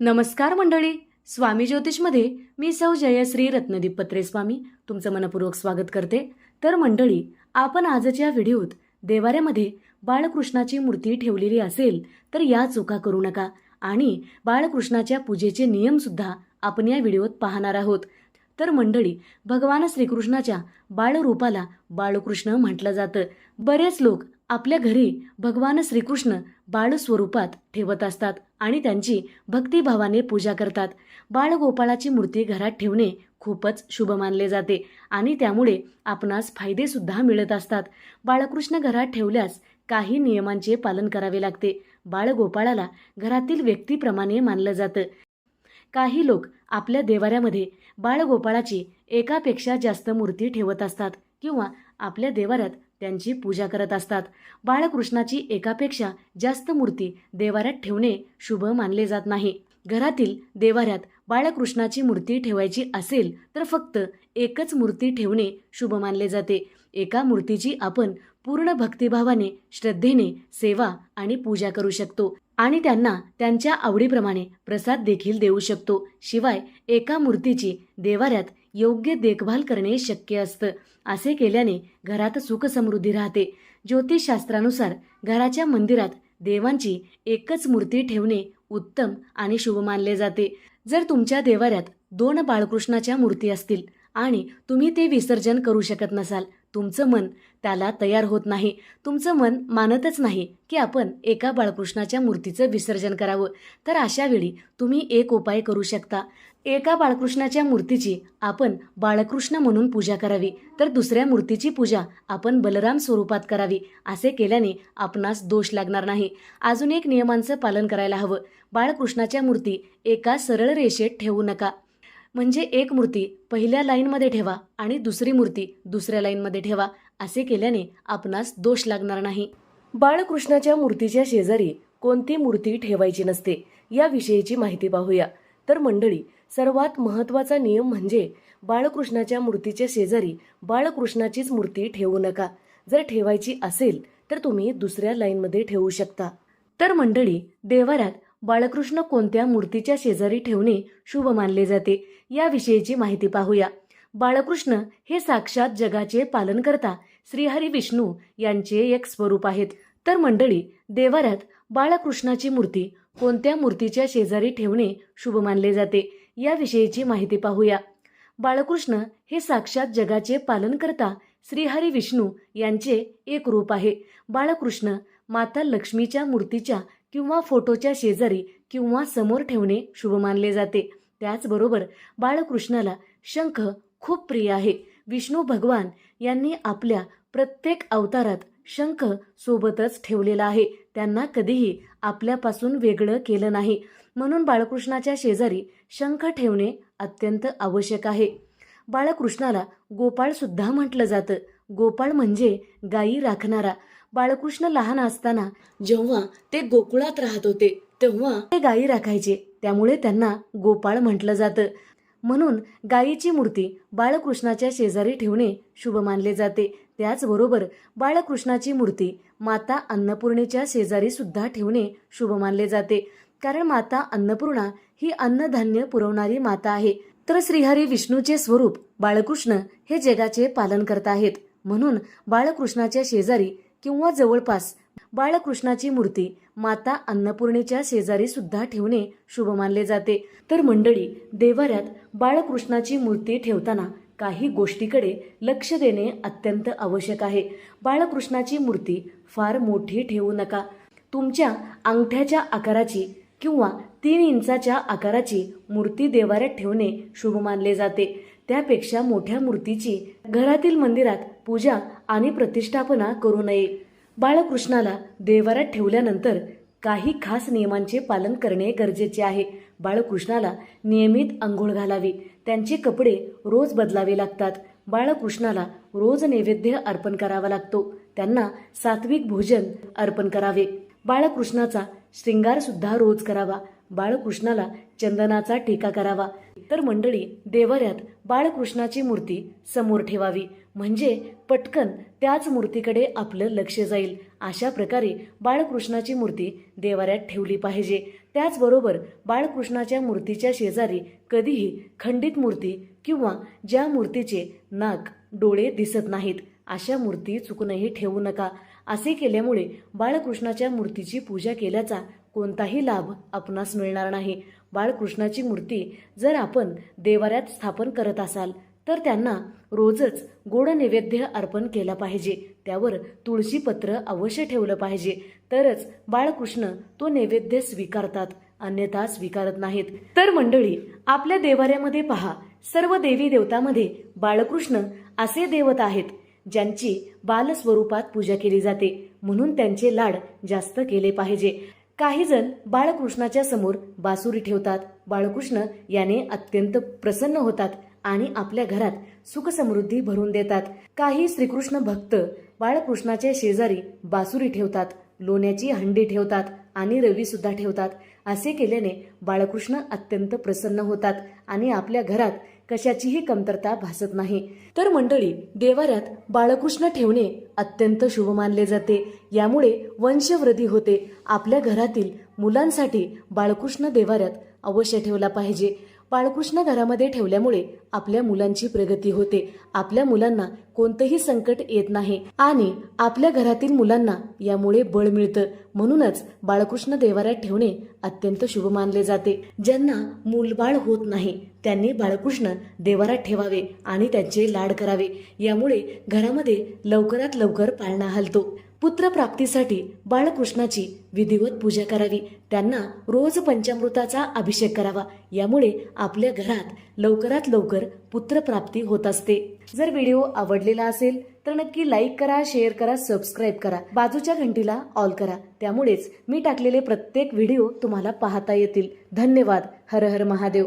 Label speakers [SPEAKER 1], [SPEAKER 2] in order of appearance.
[SPEAKER 1] नमस्कार मंडळी स्वामी ज्योतिषमध्ये मी सौ जयश्री रत्नदीप पत्रे स्वामी तुमचं मनपूर्वक स्वागत करते. तर मंडळी आपण आजच्या व्हिडिओत देवाऱ्यामध्ये बाळकृष्णाची मूर्ती ठेवलेली असेल तर या चुका करू नका आणि बाळकृष्णाच्या पूजेचे नियमसुद्धा आपण या व्हिडिओत पाहणार आहोत. तर मंडळी भगवान श्रीकृष्णाच्या बाळरूपाला बाळकृष्ण म्हटलं जातं. बरेच लोक आपल्या घरी भगवान श्रीकृष्ण बाळ स्वरूपात ठेवत असतात आणि त्यांची भक्तिभावाने पूजा करतात. बाळगोपाळाची मूर्ती घरात ठेवणे खूपच शुभ मानले जाते आणि त्यामुळे आपणास फायदेसुद्धा मिळत असतात. बाळकृष्ण घरात ठेवल्यास काही नियमांचे पालन करावे लागते. बाळगोपाळाला घरातील व्यक्तीप्रमाणे मानलं जातं. काही लोक आपल्या देवाऱ्यामध्ये बाळगोपाळाची एकापेक्षा जास्त मूर्ती ठेवत असतात किंवा आपल्या देवाऱ्यात त्यांची पूजा करत असतात. बाळकृष्णाची एकापेक्षा जास्त मूर्ती देवाऱ्यात ठेवणे शुभ मानले जात नाही. घरातील देवाऱ्यात बाळकृष्णाची मूर्ती ठेवायची असेल तर फक्त एकच मूर्ती ठेवणे शुभ मानले जाते. एका मूर्तीची आपण पूर्ण भक्तिभावाने श्रद्धेने सेवा आणि पूजा करू शकतो आणि त्यांना त्यांच्या आवडीप्रमाणे प्रसाद देखील देऊ शकतो. शिवाय एका मूर्तीची देवाऱ्यात योग्य देखभाल करणे शक्य असतं असे केल्याने घरात सुख समृद्धी राहते. ज्योतिषशास्त्रानुसार घराच्या मंदिरात देवांची एकच मूर्ती ठेवणे उत्तम आणि शुभ मानले जाते. जर तुमच्या देवाऱ्यात दोन बाळकृष्णाच्या मूर्ती असतील आणि तुम्ही ते विसर्जन करू शकत नसाल तुमचं मन त्याला तयार होत नाही. तुमचं मन मानतच नाही की आपण एका बाळकृष्णाच्या मूर्तीचं विसर्जन करावं. तर अशा वेळी तुम्ही एक उपाय करू शकता. एका बाळकृष्णाच्या मूर्तीची आपण बाळकृष्ण म्हणून पूजा करावी. तर दुसऱ्या मूर्तीची पूजा आपण बलराम स्वरूपात करावी असे केल्याने आपणास दोष लागणार नाही. अजून एक नियमांचं पालन करायला हवं. बाळकृष्णाच्या मूर्ती एका सरळ रेषेत ठेवू नका. म्हणजे एक मूर्ती पहिल्या लाईनमध्ये ठेवा आणि दुसरी मूर्ती दुसऱ्या लाईनमध्ये ठेवा असे केल्याने आपणास दोष लागणार नाही. बाळकृष्णाच्या मूर्तीच्या शेजारी कोणती मूर्ती ठेवायची नसते याविषयीची माहिती पाहूया. तर मंडळी सर्वात महत्त्वाचा नियम म्हणजे बाळकृष्णाच्या मूर्तीच्या शेजारी बाळकृष्णाचीच मूर्ती ठेवू नका. जर ठेवायची असेल तर तुम्ही दुसऱ्या लाईनमध्ये ठेवू शकता. तर मंडळी देवाऱ्यात बाळकृष्ण कोणत्या मूर्तीच्या शेजारी ठेवणे शुभ मानले जाते याविषयीची माहिती पाहूया. बाळकृष्ण हे साक्षात जगाचे पालनकर्ता श्रीहरी विष्णू यांचे एक स्वरूप आहेत. तर मंडळी देवाऱ्यात बाळकृष्णाची मूर्ती कोणत्या मूर्तीच्या शेजारी ठेवणे शुभ मानले जाते याविषयीची माहिती पाहूया. बाळकृष्ण हे साक्षात जगाचे पालनकर्ता श्रीहरी विष्णू यांचे एक रूप आहे. बाळकृष्ण माता लक्ष्मीच्या मूर्तीच्या किंवा फोटोच्या शेजारी किंवा समोर ठेवणे शुभ मानले जाते. त्याचबरोबर बाळकृष्णाला शंख खूप प्रिय आहे. विष्णू भगवान यांनी आपल्या प्रत्येक अवतारात शंख सोबतच ठेवलेला आहे. त्यांना कधीही आपल्यापासून वेगळं केलं नाही. म्हणून बाळकृष्णाच्या शेजारी शंख ठेवणे अत्यंत आवश्यक आहे. बाळकृष्णाला गोपाळ सुद्धा म्हटलं जातं. गोपाळ म्हणजे गायी राखणारा. बाळकृष्ण लहान असताना जेव्हा ते गोकुळात राहत होते तेव्हा ते गायी राखायचे. त्यामुळे त्यांना गोपाळ म्हटलं जातं. म्हणून गायीची मूर्ती बाळकृष्णाच्या शेजारी ठेवणे शुभ मानले जाते. त्याचबरोबर बाळकृष्णाची मूर्ती माता अन्नपूर्णेच्या शेजारी सुद्धा ठेवणे शुभ मानले जाते. कारण माता अन्नपूर्णा ही अन्नधान्य पुरवणारी माता आहे. तर श्रीहरी विष्णूचे स्वरूप बाळकृष्ण हे जगाचे पालन करत आहेत. म्हणून बाळकृष्णाच्या शेजारी किंवा जवळपास बाळकृष्णाची मूर्ती माता अन्नपूर्णेच्या शेजारी सुद्धा ठेवणे शुभ मानले जाते. तर मंडळी देवाऱ्यात बाळकृष्णाची मूर्ती ठेवताना काही गोष्टीकडे लक्ष देणे अत्यंत आवश्यक आहे. बाळकृष्णाची मूर्ती फार मोठी ठेवू नका. तुमच्या अंगठ्याच्या आकाराची किंवा तीन इंचाच्या आकाराची मूर्ती देवाऱ्यात ठेवणे शुभ मानले जाते. त्यापेक्षा मोठ्या मूर्तीची घरातील मंदिरात पूजा आणि प्रतिष्ठापना करू नये. बाळकृष्णाला देवारात ठेवल्यानंतर काही खास नियमांचे पालन करणे गरजेचे आहे. बाळकृष्णाला नियमित आंघोळ घालावी. त्यांचे कपडे रोज बदलावे लागतात. बाळकृष्णाला रोज नैवेद्य अर्पण करावा लागतो. त्यांना सात्विक भोजन अर्पण करावे. बाळकृष्णाचा श्रृंगार सुद्धा रोज करावा. बाळकृष्णाला चंदनाचा टीका करावा. तर मंडळी देवाऱ्यात बाळकृष्णाची मूर्ती समोर ठेवावी. म्हणजे पटकन त्याच मूर्तीकडे आपलं लक्ष जाईल. अशा प्रकारे बाळकृष्णाची मूर्ती देवाऱ्यात ठेवली पाहिजे. त्याचबरोबर बाळकृष्णाच्या मूर्तीच्या शेजारी कधीही खंडित मूर्ती किंवा ज्या मूर्तीचे नाक डोळे दिसत नाहीत अशा मूर्ती चुकूनही ठेवू नका. असे केल्यामुळे बाळकृष्णाच्या मूर्तीची पूजा केल्याचा कोणताही लाभ आपणास मिळणार नाही. बाळकृष्णाची मूर्ती जर आपण देवाऱ्यात स्थापन करत असाल तर त्यांना रोजच गोड नैवेद्य अर्पण केला पाहिजे. त्यावर तुळशी पत्र अवश्य ठेवलं पाहिजे. तरच बाळकृष्ण तो नैवेद्य स्वीकारतात अन्यथा स्वीकारत नाहीत. तर मंडळी आपल्या देवाऱ्यामध्ये पहा सर्व देवी देवतामध्ये बाळकृष्ण असे देवत आहेत ज्यांची बालस्वरूपात पूजा केली जाते. म्हणून त्यांचे लाड जास्त केले पाहिजे. काहीजण बाळकृष्णाच्या समोर बासुरी ठेवतात. बाळकृष्ण याने अत्यंत प्रसन्न होतात आणि आपल्या घरात सुखसमृद्धी भरून देतात. काही श्रीकृष्ण भक्त बाळकृष्णाच्या शेजारी बासुरी ठेवतात लोण्याची हंडी ठेवतात आणि रवी सुद्धा ठेवतात. असे केल्याने बाळकृष्ण अत्यंत प्रसन्न होतात आणि आपल्या घरात कशाचीही कमतरता भासत नाही. तर मंडळी देवाऱ्यात बाळकृष्ण ठेवणे अत्यंत शुभ मानले जाते. यामुळे वंशवृद्धी होते. आपल्या घरातील मुलांसाठी बाळकृष्ण देवाऱ्यात अवश्य ठेवला पाहिजे. बाळकृष्ण घरामध्ये ठेवल्यामुळे आपल्या मुलांची प्रगती होते. आपल्या मुलांना कोणतंही संकट येत नाही आणि आपल्या घरातील मुलांना यामुळे बळ मिळतं. म्हणूनच बाळकृष्ण देवाऱ्यात ठेवणे अत्यंत शुभ मानले जाते. ज्यांना मूलबाळ होत नाही त्यांनी बाळकृष्ण देवाऱ्यात ठेवावे आणि त्यांचे लाड करावे. यामुळे घरामध्ये लवकरात लवकर पाळणा हलतो. पुत्रप्राप्तीसाठी बाळकृष्णाची विधिवत पूजा करावी. त्यांना रोज पंचामृताचा अभिषेक करावा. यामुळे आपल्या घरात लवकरात लवकर पुत्रप्राप्ती होत असते. जर व्हिडिओ आवडलेला असेल तर नक्की लाईक करा शेअर करा सबस्क्राईब करा. बाजूच्या घंटीला ऑल करा. त्यामुळेच मी टाकलेले प्रत्येक व्हिडिओ तुम्हाला पाहता येतील. धन्यवाद. हर हर महादेव.